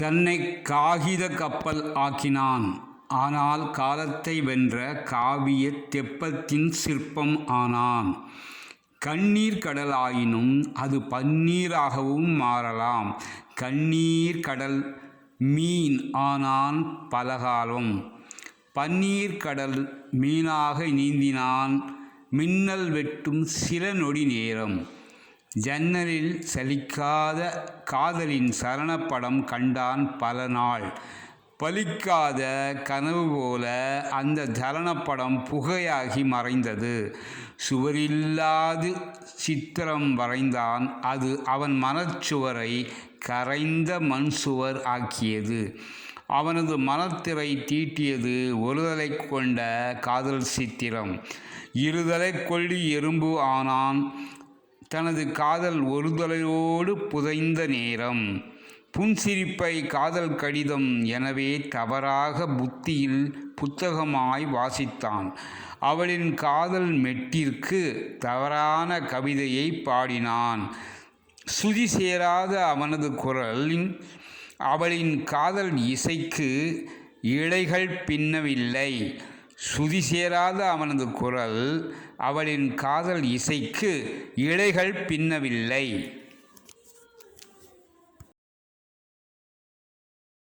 தன்னை காகித கப்பல் ஆக்கினான். ஆனால் காலத்தை வென்ற காவிய தெப்பத்தின் சிற்பம் ஆனான். கண்ணீர் கடலாயினும் அது பன்னீராகவும் மாறலாம். கண்ணீர் கடல் மீன் ஆனான் பலகாலம். பன்னீர் கடல் மீனாக நீந்தினான். மின்னல் வெட்டும் சில நொடி நேரம். ஜன்னலில் சலிக்காத காதலின் சரணப்படம் கண்டான் பல நாள் பலிக்காத கனவு போல அந்த சலனப்படம் புகையாகி மறைந்தது. சுவரில்லாது சித்திரம் வரைந்தான். அது அவன் மனச்சுவரை கரைந்த மண் சுவர் ஆக்கியது. அவனது மனத்திரை தீட்டியது ஒருதலை கொண்ட காதல் சித்திரம். இருதலை கொள்ளி எறும்பு ஆனான். தனது காதல் ஒருதலையோடு புதைந்த நேரம். புன்சிரிப்பை காதல் கடிதம் எனவே தவறாக புத்தியில் புத்தகமாய் வாசித்தான். அவளின் காதல் மெட்டிற்கு தவறான கவிதையை பாடினான். சுதி சேராத அவனது குரலின் அவளின் காதல் இசைக்கு இழைகள் பின்னவில்லை. சுதி சேராத அவனது குரல் அவளின் காதல் இசைக்கு இழைகள் பின்னவில்லை.